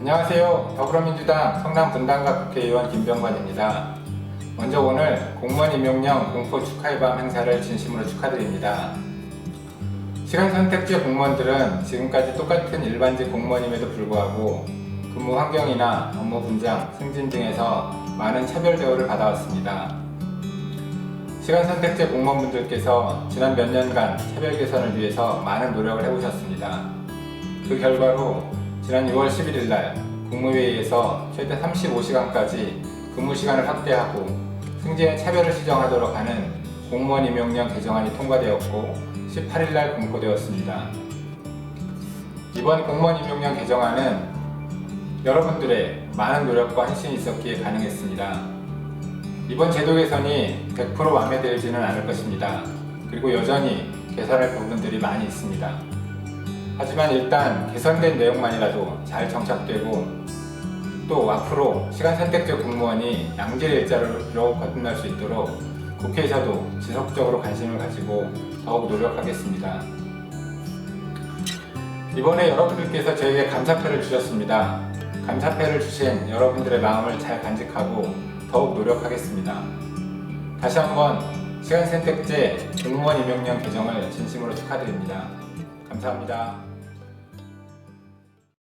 안녕하세요. 더불어민주당 성남 분당갑 국회의원 김병관입니다. 먼저 오늘 공무원 임용령 공포 축하의 밤 행사를 진심으로 축하드립니다. 시간 선택제 공무원들은 지금까지 똑같은 일반직 공무원임에도 불구하고 근무 환경이나 업무 분장, 승진 등에서 많은 차별 대우를 받아왔습니다. 시간 선택제 공무원분들께서 지난 몇 년간 차별 개선을 위해서 많은 노력을 해오셨습니다. 그 결과로 지난 6월 11일 날 국무회의에서 최대 35시간까지 근무 시간을 확대하고 승진의 차별을 시정하도록 하는 공무원 임용령 개정안이 통과되었고 18일 날 공포되었습니다. 이번 공무원 임용령 개정안은 여러분들의 많은 노력과 헌신이 있었기에 가능했습니다. 이번 제도 개선이 100% 마음에 들지는 않을 것입니다. 그리고 여전히 개선할 부분들이 많이 있습니다. 하지만 일단 개선된 내용만이라도 잘 정착되고 또 앞으로 시간 선택제 공무원이 양질 일자로 거듭날 수 있도록 국회에서도 지속적으로 관심을 가지고 더욱 노력하겠습니다. 이번에 여러분들께서 저에게 감사패를 주셨습니다. 감사패를 주신 여러분들의 마음을 잘 간직하고 더욱 노력하겠습니다. 다시 한번 시간 선택제 공무원 임용령 개정을 진심으로 축하드립니다. 감사합니다.